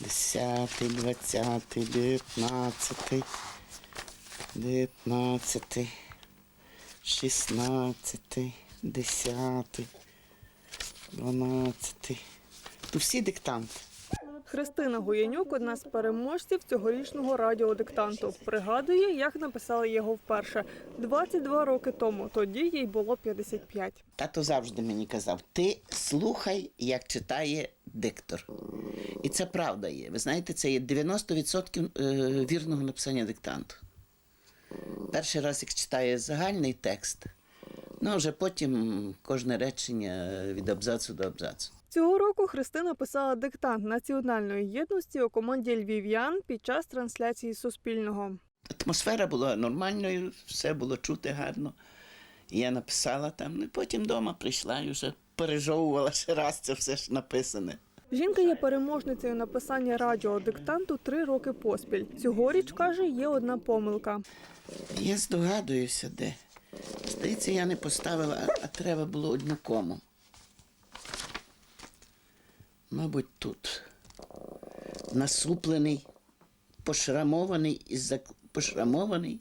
Десятий, двадцятий, дев'ятнадцятий, дев'ятнадцятий, шістнадцятий, десятий, дванадцятий. Тут всі диктанти. Христина Гуєнюк – одна з переможців цьогорічного радіодиктанту. Пригадує, як написала його вперше. 22 роки тому. Тоді їй було 55. Тато завжди мені казав: ти слухай, як читає диктор. І це правда є. Ви знаєте, це є 90% е, вірного написання диктанту. Перший раз, як читає загальний текст, ну вже потім кожне речення від абзацу до абзацу. Цього року Христина писала диктант національної єдності у команді львів'ян під час трансляції Суспільного. Атмосфера була нормальною, все було чути гарно. Я написала там, ну і потім вдома прийшла і вже пережовувала ще раз це все ж написане. Жінка є переможницею написання радіодиктанту три роки поспіль. Цьогоріч каже, є одна помилка. Я здогадуюся, де. Здається, я не поставила, а, треба було одну кому. Мабуть, тут. Насуплений, пошрамований із зак- пошрамований,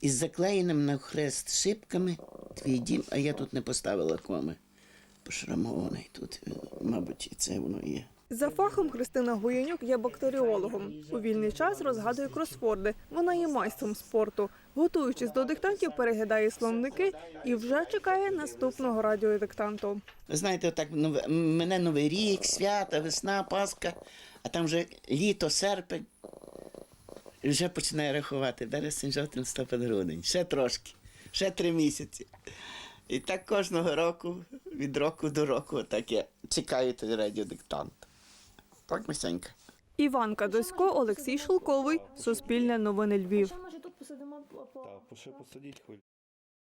із заклеєним на хрест шибками твій дім, а я тут не поставила коми. Пошрамований тут, е, мабуть, і це воно є. За фахом Христина Гуєнюк є бактеріологом. У вільний час розгадує кросворди. Вона є майстром спорту. Готуючись до диктантів, переглядає словники і вже чекає наступного радіодиктанту. Ви знаєте, отак мене Новий рік, свята, весна, Пасха, а там вже літо, серпень. І вже починає рахувати вересень, жовтень, листопад, грудень. Ще трошки, ще три місяці. І так кожного року, від року до року, так я чекаю той радіодиктант. Так, Мисенька? Іванка Досько, Олексій Шелковий, Суспільне новини Львів. Може тут посидимо. Посадіть хоч.